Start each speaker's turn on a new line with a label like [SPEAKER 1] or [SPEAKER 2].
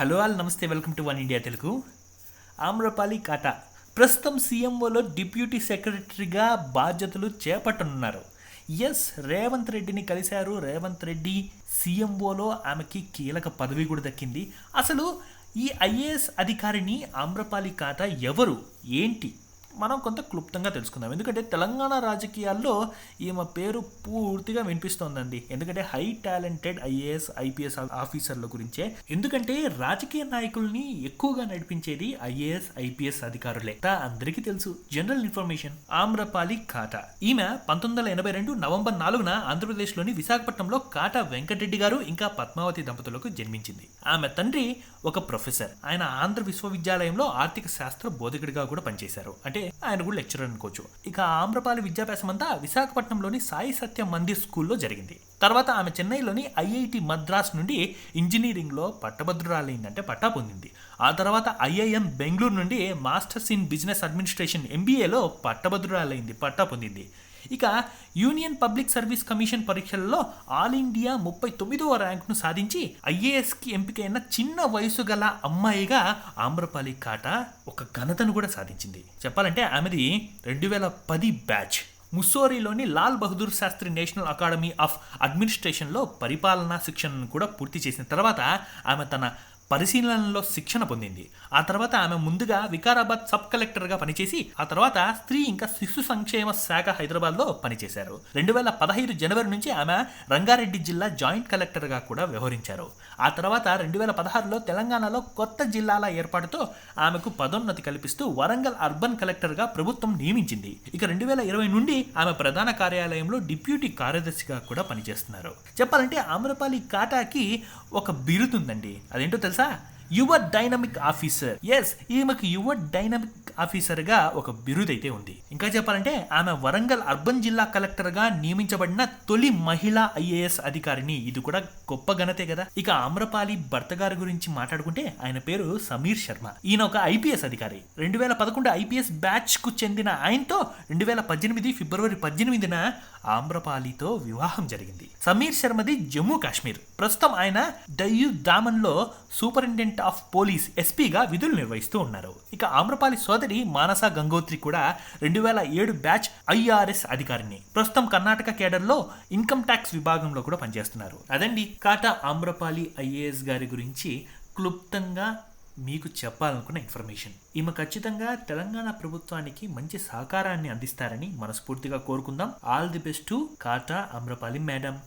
[SPEAKER 1] Hello all నమస్తే welcome to one India Telugu. Amrapali Kata. ప్రస్తుతం సీఎంఓలో డిప్యూటీ సెక్రటరీగా బాధ్యతలు చేపట్టనున్నారు. ఎస్ రేవంత్ రెడ్డిని కలిశారు. రేవంత్ రెడ్డి సీఎంఓలో ఆమెకి కీలక పదవి కూడా దక్కింది. అసలు ఈ ఐఏఎస్ అధికారిని ఆమ్రపాలి కాటా ఎవరు? ఏంటి? మనం కొంత క్లుప్తంగా తెలుసుకుందాం. ఎందుకంటే తెలంగాణ రాజకీయాల్లో ఈమె పేరు పూర్తిగా వినిపిస్తోందండి. ఎందుకంటే హై టాలెంటెడ్ ఐఏఎస్ ఐపీఎస్ ఆఫీసర్ల గురించే. ఎందుకంటే రాజకీయ నాయకుల్ని ఎక్కువగా నడిపించేది ఐఏఎస్ ఐపీఎస్ అధికారులే. అందరికీ తెలుసు. General information Amrapali Kata. ఈమె పంతొమ్మిది వందల ఎనభై రెండు నవంబర్ నాలుగున ఆంధ్రప్రదేశ్లోని విశాఖపట్నంలో కాటా వెంకటరెడ్డి గారు ఇంకా పద్మావతి దంపతులకు జన్మించింది. ఆమె తండ్రి ఒక ప్రొఫెసర్. ఆయన ఆంధ్ర విశ్వవిద్యాలయంలో ఆర్థిక శాస్త్ర బోధకుడిగా కూడా పనిచేశారు. అంటే ఆయన కూడా లెక్చరర్ అనుకోవచ్చు. ఇక ఆమ్రపాలి విద్యాభ్యాసం అంతా విశాఖపట్నంలోని సాయి సత్య మందిర్ స్కూల్లో జరిగింది. తర్వాత ఆమె చెన్నైలోని ఐఐటి మద్రాస్ నుండి ఇంజనీరింగ్లో పట్టభద్రురాలైందంటే పట్టా పొందింది. ఆ తర్వాత ఐఐఎం బెంగళూరు నుండి మాస్టర్స్ ఇన్ బిజినెస్ అడ్మినిస్ట్రేషన్ ఎంబీఏలో పట్టభద్రురాలైంది పట్టా పొందింది. ఇక యూనియన్ పబ్లిక్ సర్వీస్ కమిషన్ పరీక్షల్లో ఆల్ ఇండియా ముప్పై తొమ్మిదవ ర్యాంకును సాధించి ఐఏఎస్కి ఎంపికైన చిన్న వయసు గల అమ్మాయిగా ఆమ్రపాలి కాటా ఒక ఘనతను కూడా సాధించింది. చెప్పాలంటే ఆమెది రెండు వేల పది batch. ముస్సోరీలోని Lal Bahadur Shastri national academy of అడ్మినిస్ట్రేషన్లో పరిపాలనా శిక్షణను కూడా పూర్తి చేసిన తర్వాత ఆమె తన పరిశీలనలో శిక్షణ పొందింది. ఆ తర్వాత ఆమె ముందుగా వికారాబాద్ సబ్ కలెక్టర్గా పనిచేసి ఆ తర్వాత స్త్రీ ఇంకా శిశు సంక్షేమ శాఖ హైదరాబాద్లో పనిచేశారు. రెండు వేల పదహైదు జనవరి నుంచి ఆమె రంగారెడ్డి జిల్లా జాయింట్ కలెక్టర్గా కూడా వ్యవహరించారు. ఆ తర్వాత రెండు వేల పదహారులో తెలంగాణలో కొత్త జిల్లాల ఏర్పాటుతో ఆమెకు పదోన్నతి కల్పిస్తూ వరంగల్ అర్బన్ కలెక్టర్గా ప్రభుత్వం నియమించింది. ఇక రెండు వేల ఇరవై నుండి ఆమె ప్రధాన కార్యాలయంలో డిప్యూటీ కార్యదర్శిగా కూడా పనిచేస్తున్నారు. చెప్పాలంటే ఆమ్రపాలి కాటాకి ఒక బిరుదుందండి. అదేంటో తెలుసా? తెలుసా యువర్ డైనమిక్ ఆఫీసర్ ఎస్ ఈమెకు యువర్ డైనమిక్ ఆఫీసర్గా ఒక బిరుదైతే ఉంది. ఇంకా చెప్పాలంటే ఆమె వరంగల్ అర్బన్ జిల్లా కలెక్టర్గా నియమించబడిన తొలి మహిళా ఐఏఎస్ అధికారిని. ఇది కూడా గొప్ప ఘనతే కదా. ఇక ఆమ్రపాలి భర్త గారి గురించి మాట్లాడుకుంటే ఆయన పేరు సమీర్ శర్మ. ఈయన ఒక ఐపీఎస్ అధికారి. రెండు వేల పదకొండు ఐపీఎస్ బ్యాచ్కు చెందిన ఆయనతో రెండు వేల పద్దెనిమిది ఫిబ్రవరి పద్దెనిమిదిన ఆమ్రపాలితో వివాహం జరిగింది. సమీర్ శర్మది జమ్మూ కాశ్మీర్. ప్రస్తుతం ఆయన డయ్యు దామన్లో సూపరింటెండెంట్ ఆఫ్ పోలీస్ ఎస్పీగా విధులు నిర్వహిస్తూ ఉన్నారు. ఇక ఆమ్రపాలి సోదరి మానస గంగోత్రి కూడా రెండు వేల ఏడు బ్యాచ్ ఐఆర్ఎస్ అధికారిని. ప్రస్తుతం కర్ణాటక కేడర్లో ఇన్కమ్ ట్యాక్స్ విభాగంలో కూడా పనిచేస్తున్నారు. అదండి కాటా ఆమ్రపాలి ఐఏఎస్ గారి గురించి క్లుప్తంగా మీకు చెప్పాలనుకున్న ఇన్ఫర్మేషన్. ఈమె ఖచ్చితంగా తెలంగాణ ప్రభుత్వానికి మంచి సహకారాన్ని అందిస్తారని మనస్ఫూర్తిగా కోరుకుందాం. All the best to Kata Amrapali madam.